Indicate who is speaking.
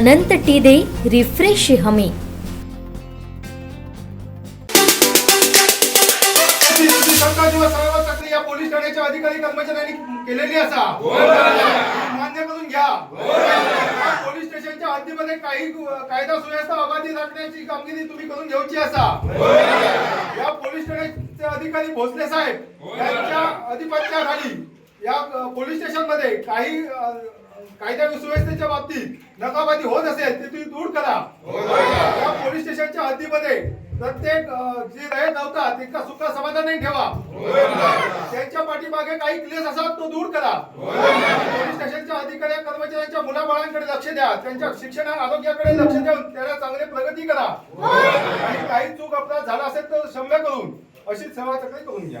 Speaker 1: अनंत टी दे रिफ्रेश हमी.
Speaker 2: पोलीस ठाण्याच्या अधिकारी कर्मचाऱ्यांनी केलेली असा मान्य करून घ्या पोलीस स्टेशनच्या हद्दीमध्ये काही कायदा सुव्यवस्था अबाधित राखण्याची कामगिरी तुम्ही करून असा. या पोलीस ठाण्याचे अधिकारी भोसले साहेब. यांच्या अधिपत्याखाली. या पोलीस स्टेशनमध्ये काही कायदा सुव्यवस्थेच्या बाबतीत नकाबाजी होत असेल ते तुम्ही दूर करा. या पोलीस स्टेशनच्या हद्दीमध्ये प्रत्येक जे रहित नव्हता त्यांचा सुख समाधान नाही ठेवा. त्यांच्या पाठीमागे काही क्लेश असतात तो दूर करा. पोलीस स्टेशनच्या अधिकारी कर्मचाऱ्यांच्या मुलाबाळांकडे लक्ष द्या. त्यांच्या शिक्षण आरोग्याकडे लक्ष देऊन त्यांना चांगली प्रगती करा. आणि काही चूक अपराध झाला असेल तर क्षम्य करून अशी सेवा सगळी करून घ्या.